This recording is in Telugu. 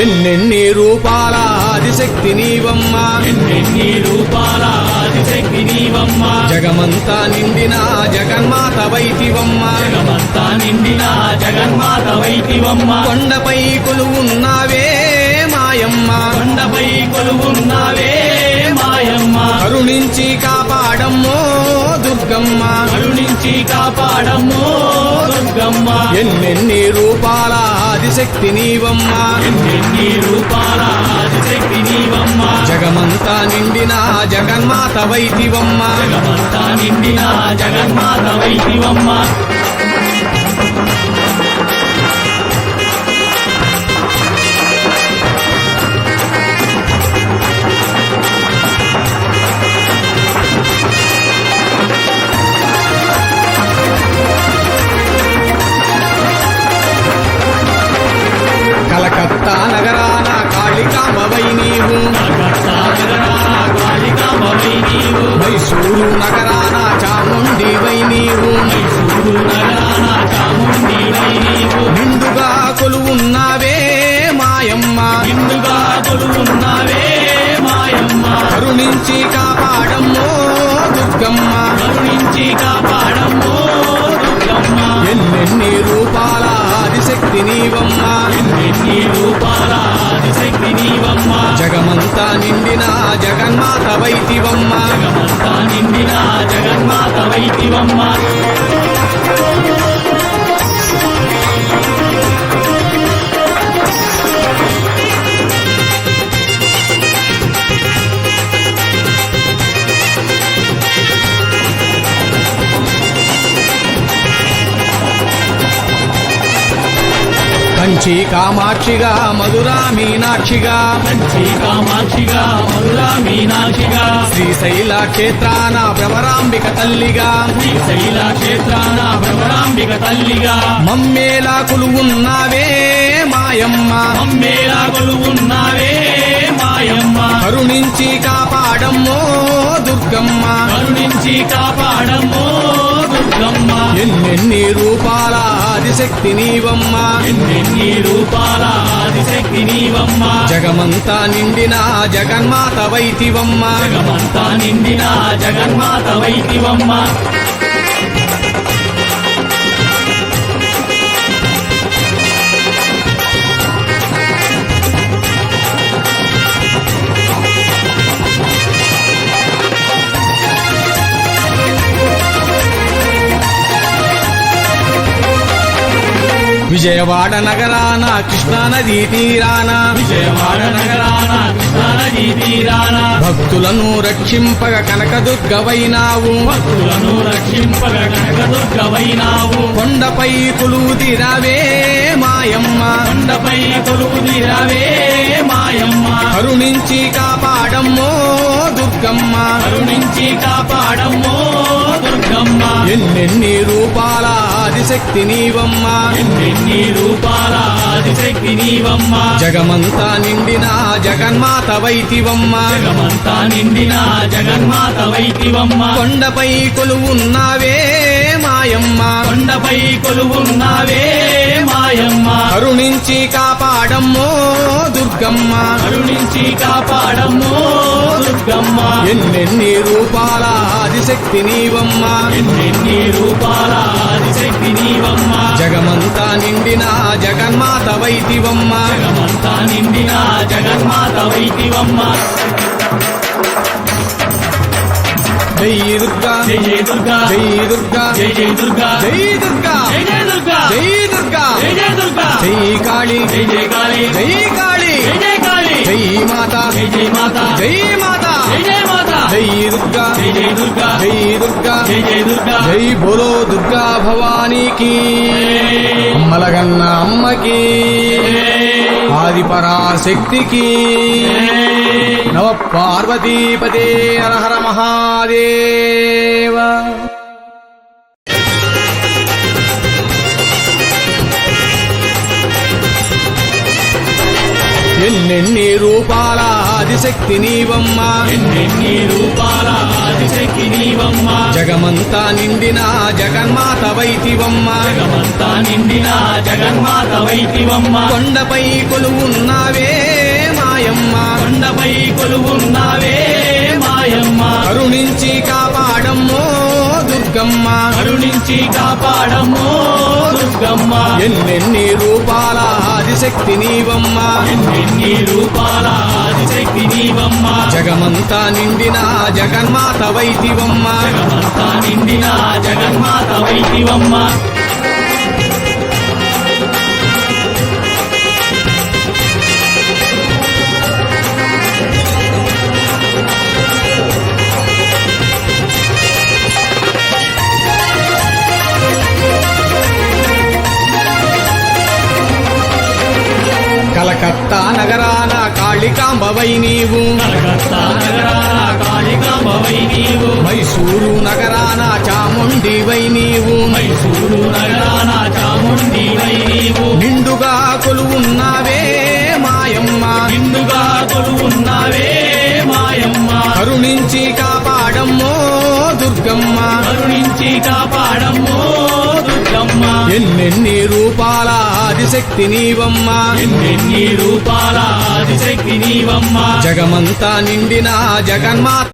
ఎన్నెన్ని రూపాల ఆదిశక్తి నీవమ్మా. ఎన్నెన్ని రూపాల ఆదిశక్తి నీవమ్మ. జగమంతా నిండిన జగన్మాత వైతివమ్మా. జగమంతా నిండిన జగన్మాత వైతివమ్మ. కొండపై కొలువున్నావే మాయమ్మ. కొండపై కొలువున్నావే మాయమ్మ. కరుణించి కాపాడమ్మో దుర్గమ్మ. కరుణించి కాపాడమ్మో దుర్గమ్మ ఎన్నెన్ని రూపాల ఆదిశక్తి నీవమ్మా. ఎన్నెన్ని రూపాల ఆదిశక్తి నీవమ్మ. జగమంతా నిండిన జగన్మాత వైతివమ్మ జగమంతా నిండిన జగన్మాత వైతివమ్మ మైసూరు నగరాన చాముండివై నీవు మైసూరు నగరాన చాముండివై నీవు నిండుగా కొలువున్నావే మాయమ్మ. నిండుగా కొలువున్నావే మాయమ్మ కరుణించి కాపాడమ్మో దుర్గమ్మ. కరుణించి కాపాడమ్మో దుర్గమ్మ. ఎన్నెన్ని రూపాల ఆదిశక్తి నీవమ్మ. ఎన్ని రూపాల జగమంతా నిండిన జగన్మాత వైతివమ్మ జగమంతా నిండిన జగన్మాత వైతివమ్మ. కంచి కామాక్షిగా మధురా మీనాక్షిగా. కంచి కామాక్షిగా మధురా మీనాక్షిగా. శ్రీశైల క్షేత్రాన భ్రమరాంబిక తల్లిగా. శ్రీశైల క్షేత్రాన భ్రమరాంబిక తల్లిగా. మమ్మేలా కొలువున్నావే మాయమ్మ. అమ్మేలా కొలువున్నావే మాయమ్మ. కరుణించి కాపాడమ్మో దుర్గమ్మ. కరుణించి కాపాడమ్మో ఎన్నెన్ని రూపాల ఆదిశక్తి నీవమ్మ. ఎన్నెన్ని రూపాల ఆదిశక్తి నీవమ్మ. జగమంతా నిండిన జగన్మాత వైతివమ్మ. జగమంతా నిండిన జగన్మాత వైతివమ్మ. విజయవాడ నగరాన కృష్ణా నదీ తీరాన. విజయవాడ నగరాన కృష్ణానదీ తీరాన. భక్తులను రక్షింపగ కనకదుర్గవైనావు. భక్తులను రక్షింపగ కనకదుర్గవైనావు. కొండపై కొలువుదిరావే మాయమ్మ. కొండపై కొలువు తీరావే మాయమ్మ. కరుణించి కాపాడమ్మో. దుర్గమ్మ కరుణించి కాపాడమ్మో దుర్గమ్మ. ఎన్నెన్ని రూపాల ఆదిశక్తి నీవమ్మ. ఎన్నెన్ని రూపాల ఆదిశక్తి నీవమ్మ. జగమంతా నిండిన జగన్మాత వైతివమ్మ. జగమంతా నిండిన జగన్మాత వైతివమ్మ. కొండపై కొలువున్నావే మాయమ్మ. కొండపై కొలువున్నావే మాయమ్మ. కరుణించి కాపాడమ్మో దుర్గమ్మ కరుణించి కాపాడమ్మో దుర్గమ్మ. ఎన్నెన్ని రూపాల ఆదిశక్తి నీవమ్మ. ఎన్నెన్ని రూపాల ఆదిశక్తి నీవమ్మ. జగమంతా నిండిన జగన్మాత వైతివమ్మ. జగమంతా నిండిన జగన్మాత వైతివమ్మ. జై దుర్గా. జై జయ దుర్గా. జై దుర్గా. జై జయ దుర్గా. జై దుర్గా. జై జయ దుర్గా. జై దుర్గా. జై జయ దుర్గా. జై కాళి. జై జయ కాళీ జై కాళి. జై జయ కాళీ జై మాత జై మాత జై మాత. జై మాత. జై దుర్గా జై దుర్గా జై దుర్గా జై దుర్గా. జై బోలో దుర్గా భవానీకి అమ్మలగన్న అమ్మకి ఆది పరాశక్తికి నవ పార్వతీపతే హర మహాదేవ. ఎన్నెన్ని రూపాల ఆదిశక్తి నీవమ్మ. ఎన్నెన్ని రూపాల ఆదిశక్తి నీవమ్మ. జగమంతా నిండిన జగన్మాత వైతివమ్మ. జగమంతా నిండిన జగన్మాత వైతివమ్మ. కొండపై కొలువున్నావే మాయమ్మ. కొండపై కొలువున్నావే మాయమ్మ. కరుణించి కాపాడమ్మో. దుర్గమ్మ కరుణించి కాపాడమ్మో దుర్గమ్మ. ఎన్నెన్ని రూపాల ఆదిశక్తి నీవమ్మ. ఎన్ని రూపాల ఆదిశక్తి నీవమ్మ. జగమంతా నిండిన జగన్మాత వైతివమ్మ జగమంతా నిండిన జగన్మాత వైతివమ్మ కలకత్తా నగరాన కాళికాంబవై నీవు. కలకత్తా నగరాన కాళికాంబవై నీవు. మైసూరు నగరాన చాముండివై నీవు. మైసూరు నగరాన చాముండివై నీవు. నిండుగా కొలువున్నావే మాయమ్మ. నిండుగా కొలువున్నావే మాయమ్మ. కరుణించి కాపాడమ్మో దుర్గమ్మ. కరుణించి కాపాడమ్మో దుర్గమ్మ ఎన్నెన్ని రూపాల ఆదిశక్తి నీవమ్మ. ఎన్నెన్ని రూపాల ఆదిశక్తి నీవమ్మ. జగమంతా నిండిన జగన్మాత